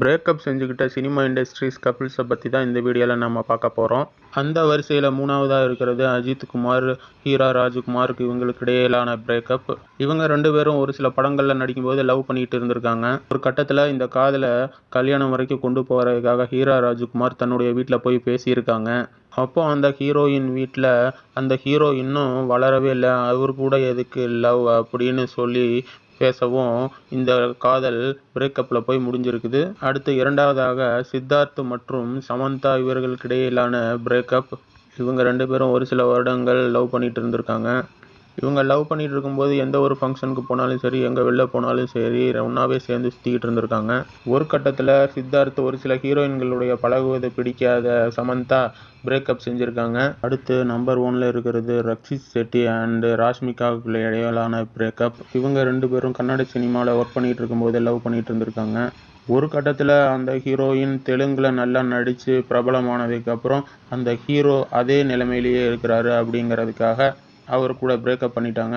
Breakup செஞ்சுக்கிட்ட cinema industries கப்பிள்ஸை பற்றி தான் இந்த வீடியோவில் நம்ம பார்க்க போகிறோம் அந்த வரிசையில் மூணாவதாக இருக்கிறது அஜித் குமார் ஹீரா ராஜ்குமாருக்கு இவங்களுக்கு இடையிலான பிரேக்கப் இவங்க ரெண்டு பேரும் ஒரு சில படங்களில் நடிக்கும்போது லவ் பண்ணிட்டு இருந்திருக்காங்க. ஒரு கட்டத்தில் இந்த காதலை கல்யாணம் வரைக்கும் கொண்டு போகிறதுக்காக ஹீரா ராஜ்குமார் தன்னுடைய வீட்டில் போய் பேசியிருக்காங்க. அப்போ அந்த ஹீரோயின் வீட்டில் அந்த ஹீரோ இன்னும் வளரவே இல்லை அவர் கூட எதுக்கு லவ் அப்படின்னு சொல்லி பேசவும் இந்த காதல் பிரேக்கப்பில் போய் முடிஞ்சிருக்குது. அடுத்து இரண்டாவதாக சித்தார்த் மற்றும் சமந்தா இவர்களுக்கிடையிலான பிரேக்கப் இவங்க ரெண்டு பேரும் ஒரு சில வருடங்கள் லவ் பண்ணிட்டு இருந்திருக்காங்க. இவங்க லவ் பண்ணிகிட்டு இருக்கும்போது எந்த ஒரு ஃபங்க்ஷனுக்கு போனாலும் சரி எங்கே வெளில போனாலும் சரி ஒன்றாவே சேர்ந்து சுற்றிக்கிட்டு இருந்திருக்காங்க. ஒரு கட்டத்தில் சித்தார்த் ஒரு சில ஹீரோயின்களுடைய பழகுவதை பிடிக்காத சமந்தா பிரேக்கப் செஞ்சுருக்காங்க. அடுத்து நம்பர் ஒனில் இருக்கிறது ரக்ஷித் செட்டி அண்டு ராஷ்மிகாவுக்குள்ள இடையிலான பிரேக்கப் இவங்க ரெண்டு பேரும் கன்னட சினிமாவில் ஒர்க் பண்ணிகிட்டு இருக்கும்போது லவ் பண்ணிகிட்டு இருந்திருக்காங்க. ஒரு கட்டத்தில் அந்த ஹீரோயின் தெலுங்கில் நல்லா நடித்து பிரபலமானதுக்கப்புறம் அந்த ஹீரோ அதே நிலைமையிலேயே இருக்கிறாரு அப்படிங்கிறதுக்காக அவர் கூட பிரேக்கப் பண்ணிட்டாங்க.